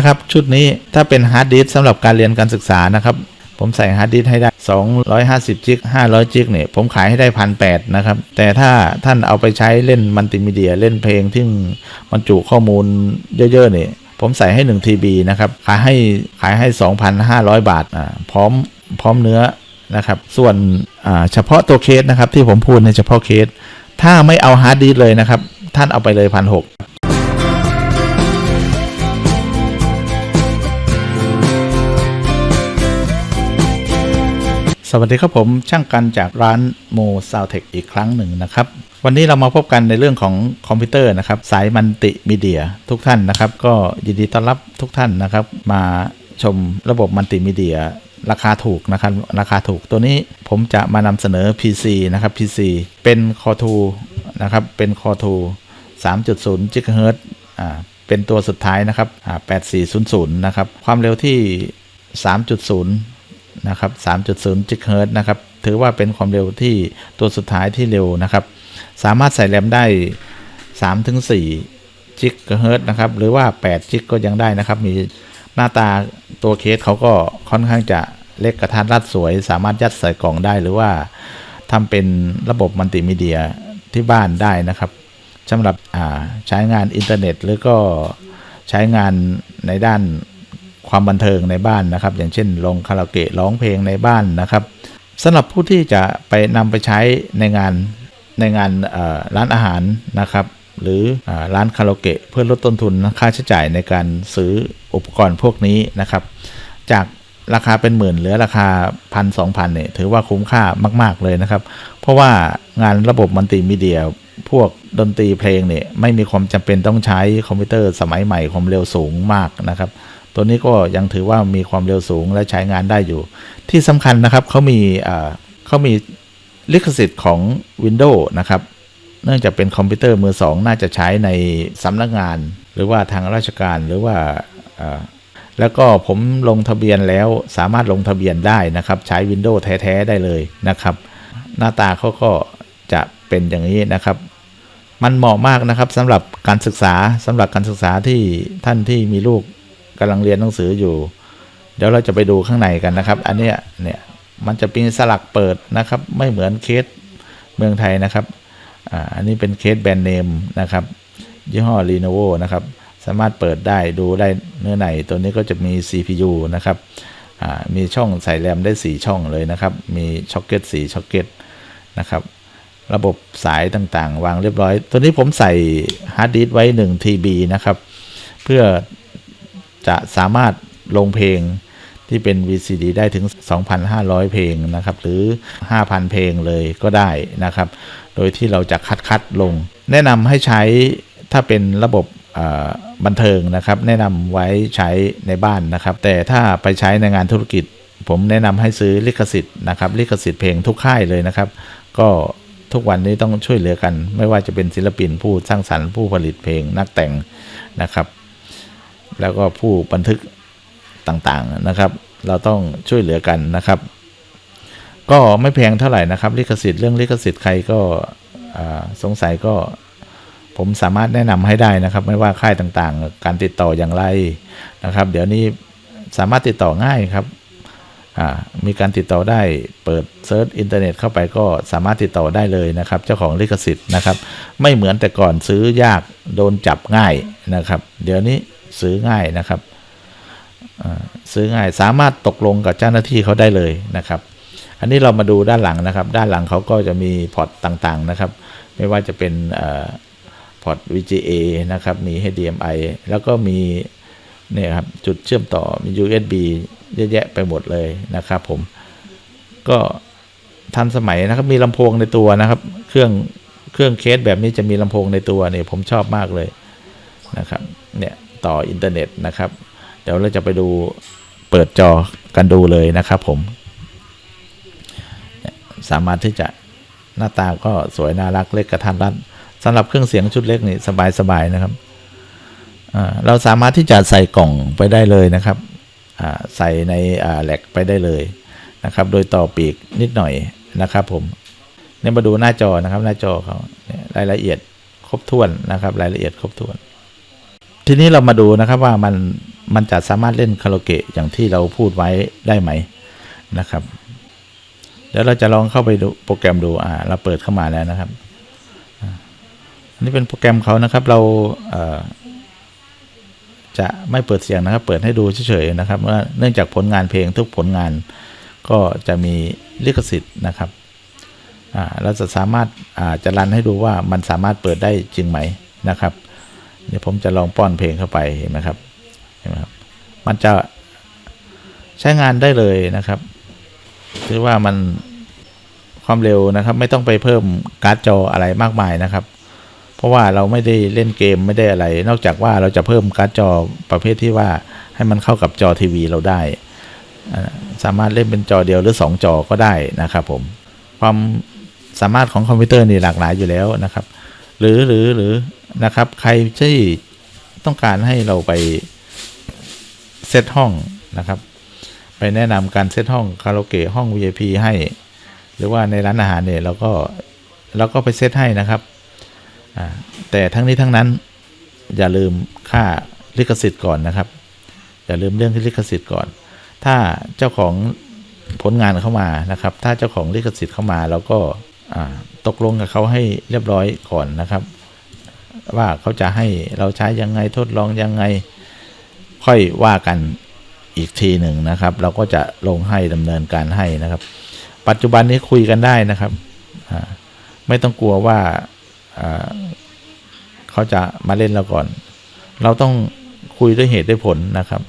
นะครับชุดนี้ถ้าเป็นฮาร์ดดิสสำหรับการเรียนการศึกษานะครับ ผมใส่ฮาร์ดดิสให้ได้ 250จิก500จิกเนี่ยผมขายให้ได้พันแนะครับ แต่ถ้าท่านเอาไปใช้เล่นมัลติมีเดียเล่นเพลงที่มันจุข้อมูลเยอะๆเนี่ยผมใส่ให้ 1 TB นะครับ ขายให้ขายให้ 2,500 บาทอ่าพร้อมพร้อมเนื้อนะครับ ส่วนอ่าเฉพาะตัวเคสนะครับที่ผมพูดในเฉพาะเคส ถ้าไม่เอาฮาร์ดดิสเลยนะครับ ท่านเอาไปเลยพันห สวัสดีครับผมช่างกันจากร้านโมซาวเทคอีกครั้งหนึ่งนะครับ วันนี้เรามาพบกันในเรื่องของคอมพิวเตอร์นะครับ สายมัลติมีเดียทุกท่านนะครับ ก็ยินดีต้อนรับทุกท่านนะครับ มาชมระบบมัลติมีเดียราคาถูกนะครับ ราคาถูกตัวนี้ผมจะมานำเสนอ PC นะครับ PC เป็น Core 2นะครับ เป็น Core 2 3.0 GHz อ่าเป็นตัวสุดท้ายนะครับอ่า8400 นะครับ ความเร็วที่ 3.0 นะครับ3.0จิกเฮิรตซ์นะครับ ถือว่าเป็นความเร็วที่ตัวสุดท้ายที่เร็วนะครับ สามารถใส่แรมได้ 3-4จิกเฮิรตซ์นะครับ หรือว่า8จิกก็ยังได้นะครับ มีหน้าตาตัวเคสเขาก็ค่อนข้างจะเล็กกระทัดรัดสวย สามารถยัดใส่กล่องได้หรือว่าทำเป็นระบบมัลติมีเดียที่บ้านได้นะครับสำหรับใช้งานอินเทอร์เน็ต หรือก็ใช้งานในด้าน ความบันเทิงในบ้านนะครับ อย่างเช่นลงคาราโอเกะร้องเพลงในบ้านนะครับสำหรับผู้ที่จะไปนำไปใช้ในงานในงานร้านอาหารนะครับ หรืออร้านคาราโอเกะเพื่อลดต้นทุนค่าใช้จ่ายในการซื้ออุปกรณ์พวกนี้นะครับ จากราคาเป็นหมื่นเหลือราคาพันสองพันเนี่ยถือว่าคุ้มค่ามาก ๆ เลยนะครับ เพราะว่างานระบบมัลติมีเดีย พวกดนตรีเพลงเนี่ยไม่มีความจำเป็นต้องใช้คอมพิวเตอร์สมัยใหม่ความเร็วสูงมากนะครับ ตัวนี้ก็ยังถือว่ามีความเร็วสูงและใช้งานได้อยู่ ที่สำคัญนะครับเขามีเขามีลิขสิทธิ์ของ Windows นะครับ เนื่องจากเป็นคอมพิวเตอร์มือสองน่าจะใช้ในสำนักงาน หรือว่าทางราชการหรือว่าอ่าแล้วก็ผมลงทะเบียนแล้วสามารถลงทะเบียนได้นะครับ ใช้ Windows แท้ๆได้เลยนะครับ หน้าตาเขาก็จะเป็นอย่างนี้นะครับ มันเหมาะมากนะครับสำหรับการศึกษาสำหรับการศึกษาที่ท่านที่มีลูก กำลังเรียนหนังสืออยู่ เดี๋ยวเราจะไปดูข้างในกันนะครับ อันเนี้ยเนี่ยมันจะเป็นสลักเปิดนะครับ ไม่เหมือนเคสเมืองไทยนะครับอันนี้เป็นเคสแบรนด์เนมนะครับ ยี่ห้อ Lenovo นะครับ สามารถเปิดได้ดูได้เนื้อในตัวนี้ก็จะมี CPU นะครับมีช่องใส่แรมได้ 4 ช่องเลยนะครับ มีช็อคเก็ต4ช็อคเก็ตนะครับระบบสายต่างๆ วางเรียบร้อย ตัวนี้ผมใส่ฮาร์ดดิสไว้ 1 TB นะครับ เพื่อ จะสามารถลงเพลงที่เป็น VCD ได้ถึง 2,500 เพลงนะครับ หรือ 5,000 เพลงเลยก็ได้นะครับ โดยที่เราจะคัดคัดๆลง แนะนำให้ใช้ถ้าเป็นระบบบันเทิงนะครับ แนะนำไว้ใช้ในบ้านนะครับ แต่ถ้าไปใช้ในงานธุรกิจ ผมแนะนำให้ซื้อลิขสิทธิ์นะครับลิขสิทธิ์เพลงทุกค่ายเลยนะครับ ก็ทุกวันนี้ต้องช่วยเหลือกัน ไม่ว่าจะเป็นศิลปินผู้สร้างสรรค์ผู้ผลิตเพลงนักแต่งนะครับ แล้วก็ผู้บันทึกต่างๆนะครับ เราต้องช่วยเหลือกันนะครับ ก็ไม่แพงเท่าไหร่นะครับ ลิขสิทธิ์เรื่องลิขสิทธิ์ใครก็สงสัยก็ผมสามารถแนะนำให้ได้นะครับ ไม่ว่าค่ายต่างๆ การติดต่ออย่างไรนะครับ เดี๋ยวนี้สามารถติดต่อง่ายครับมีการติดต่อได้เปิดเซิร์ชอินเทอร์เน็ตเข้าไปก็สามารถติดต่อได้เลยนะครับ เจ้าของลิขสิทธิ์นะครับ ไม่เหมือนแต่ก่อนซื้อยากโดนจับง่ายนะครับ เดี๋ยวนี้ ซื้อง่ายนะครับซื้อง่ายสามารถตกลงกับเจ้าหน้าที่เขาได้เลยนะครับ อันนี้เรามาดูด้านหลังนะครับ ด้านหลังเขาก็จะมีพอร์ตต่างๆนะครับ ไม่ว่าจะเป็นพอร์ต VGA นะครับ มี HDMI แล้วก็มีเนี่ยครับจุดเชื่อมต่อมี USB เยอะแยะไปหมดเลยนะครับผมก็ทันสมัยนะครับมีลำโพงในตัวนะครับ เครื่องเครื่องเคสแบบนี้จะมีลำโพงในตัวเนี่ยผมชอบมากเลยนะครับ เนี่ย ต่ออินเทอร์เน็ตนะครับ เดี๋ยวเราจะไปดูเปิดจอกันดูเลยนะครับผม สามารถที่จะหน้าตาก็สวยน่ารักเล็กกระทันรัดสำหรับเครื่องเสียงชุดเล็กนี่สบายๆนะครับ เราสามารถที่จะใส่กล่องไปได้เลยนะครับ ใส่ในแหลกไปได้เลยนะครับ โดยต่อปีกนิดหน่อยนะครับผมเนี่ยมาดูหน้าจอนะครับ หน้าจอเขารายละเอียดครบถ้วนนะครับ รายละเอียดครบถ้วน ทีนี้เรามาดูนะครับว่ามันมันจะสามารถเล่นคาราโอเกะอย่างที่เราพูดไว้ได้ไหมนะครับเดี๋ยวเราจะลองเข้าไปดูโปรแกรมดูอ่าเราเปิดเข้ามาแล้วนะครับอันนี้เป็นโปรแกรมเขานะครับเราเจะไม่เปิดเสียงนะครับ เปิดให้ดูเฉยๆนะครับเนื่องจากผลงานเพลงทุกผลงานก็จะมีลิขสิทธิ์นะครับเราจะสามารถาจะรันให้ดูว่ามันสามารถเปิดได้จริงไหมนะครับ เดี๋ยวผมจะลองป้อนเพลงเข้าไปเห็นไหมครับเห็นไหมครับมันจะใช้งานได้เลยนะครับถือว่ามันความเร็วนะครับ ไม่ต้องไปเพิ่มการ์ดจออะไรมากมายนะครับ เพราะว่าเราไม่ได้เล่นเกมไม่ได้อะไร นอกจากว่าเราจะเพิ่มการ์ดจอประเภทที่ว่าให้มันเข้ากับจอทีวีเราได้ สามารถเล่นเป็นจอเดียวหรือ 2 จอก็ได้นะครับผมความสามารถของคอมพิวเตอร์นี่หลากหลายอยู่แล้วนะครับ หรือหรือหรือนะครับ ใครที่ต้องการให้เราไปเซตห้องนะครับ ไปแนะนำการเซตห้องคาราโอเกะห้อง VIP ให้ หรือว่าในร้านอาหารเนี่ยเราก็เราก็ไปเซตให้นะครับแต่ทั้งนี้ทั้งนั้นอย่าลืมค่าลิขสิทธิ์ก่อนนะครับ อย่าลืมเรื่องที่ลิขสิทธิ์ก่อน ถ้าเจ้าของผลงานเข้ามานะครับ ถ้าเจ้าของลิขสิทธิ์เข้ามาเราก็อ่า ตกลงกับเขาให้เรียบร้อยก่อนนะครับ ว่าเขาจะให้เราใช้ยังไงทดลองยังไง ค่อยว่ากันอีกทีหนึ่งนะครับ เราก็จะลงให้ดำเนินการให้นะครับ ปัจจุบันนี้คุยกันได้นะครับไม่ต้องกลัวว่าเขาจะมาเล่นเราก่อน เราต้องคุยด้วยเหตุด้วยผลนะครับ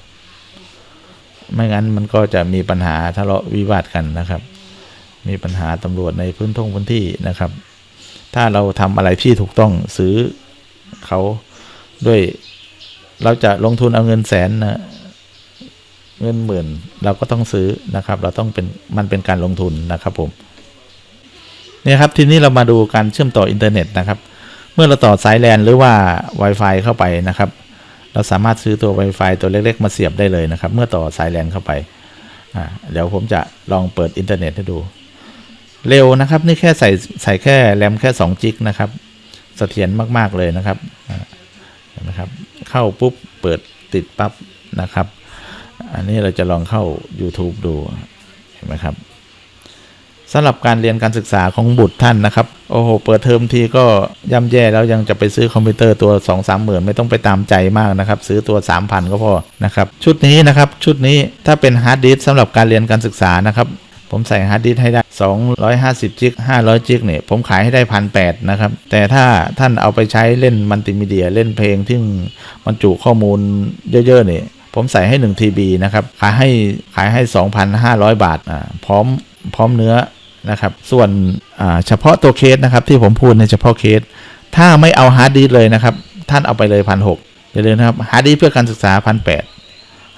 ไม่งั้นมันก็จะมีปัญหาทะเลาะวิวาทกันนะครับ มีปัญหาตำรวจในพื้นท่งพื้นที่นะครับ ถ้าเราทำอะไรที่ถูกต้องซื้อเขาด้วยเราจะลงทุนเอาเงินแสนนะเงินหมื่นเราก็ต้องซื้อนะครับ เราต้องเป็นมันเป็นการลงทุนนะครับผมเนี่ยครับทีนี้เรามาดูการเชื่อมต่ออินเทอร์เน็ตนะครับ เมื่อเราต่อสายแลนหรือว่า Wi-Fi เข้าไปนะครับ เราสามารถซื้อตัว Wi-Fi ตัวเล็กๆ มาเสียบได้เลยนะครับ เมื่อต่อสายแลนเข้าไปอ่าเดี๋ยวผมจะลองเปิดอินเทอร์เน็ตให้ดู เร็วนะครับ นี่แค่ใส่ใส่แค่แรมแค่2จิกนะครับเสถียรมาก ๆ เลยนะครับเห็นไหมครับ เข้าปุ๊บเปิดติดปั๊บนะครับ อันนี้เราจะลองเข้า YouTube ดูเห็นไหมครับสำหรับการเรียนการศึกษาของบุตรท่านนะครับ โอ้โห เปิดเทอมทีก็ย่ำแย่แล้วยังจะไปซื้อคอมพิวเตอร์ตัว2 3 0 0 0 0ไม่ต้องไปตามใจมากนะครับ ซื้อตัว 3,000 ก็พอนะครับ ชุดนี้นะครับ ชุดนี้ถ้าเป็นฮาร์ดดิสสำหรับการเรียนการศึกษานะครับ ผมใส่ฮาร์ดดิสให้ได้ 250 จิก 500 จิกเนี่ยผมขายให้ได้พันแนะครับ แต่ถ้าท่านเอาไปใช้เล่นมัลติมีเดียเล่นเพลงที่บรรจุข้อมูลเยอะๆเนี่ยผมใส่ให้ 1 TB นะครับ ขายให้ขายให้ 2,500 บาทอ่าพร้อมพร้อมเนื้อนะครับ ส่วนอ่าเฉพาะตัวเคสนะครับที่ผมพูดในเฉพาะเคส ถ้าไม่เอาฮาร์ดดิสเลยนะครับ ท่านเอาไปเลยพันหอย่าลืมนะครับฮาร์ดดิสเพื่อการศึกษาพันแ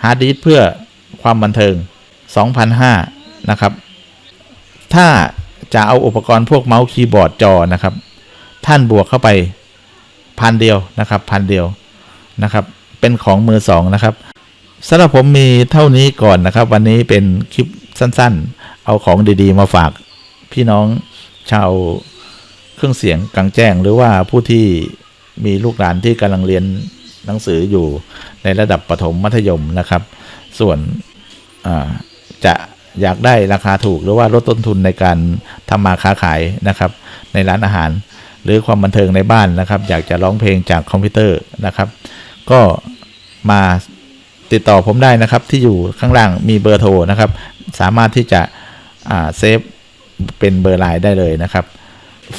ฮาร์ดดิสเพื่อความบันเทิง2,500 นะครับ ถ้าจะเอาอุปกรณ์พวกเมาส์คีย์บอร์ดจอนะครับ ท่านบวกเข้าไปพันเดียวนะครับพันเดียวนะครับ เป็นของมือสองนะครับสำหรับผมมีเท่านี้ก่อนนะครับ วันนี้เป็นคลิปสั้นๆ เอาของดีๆ มาฝากพี่น้องชาวเครื่องเสียงกลางแจ้ง หรือว่าผู้ที่มีลูกหลานที่กำลังเรียนหนังสืออยู่ในระดับประถมมัธยมนะครับ ส่วนจะ อยากได้ราคาถูกหรือว่าลดต้นทุนในการทำมาค้าขายนะครับ ในร้านอาหาร หรือความบันเทิงในบ้านนะครับ อยากจะร้องเพลงจากคอมพิวเตอร์นะครับ ก็มาติดต่อผมได้นะครับ ที่อยู่ข้างล่างมีเบอร์โทรนะครับ สามารถที่จะเซฟเป็นเบอร์ไลน์ได้เลยนะครับ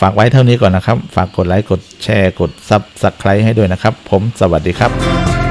ฝากไว้เท่านี้ก่อนนะครับ ฝากกดไลค์กดแชร์กดซับสไครต์ให้ด้วยนะครับ ผมสวัสดีครับ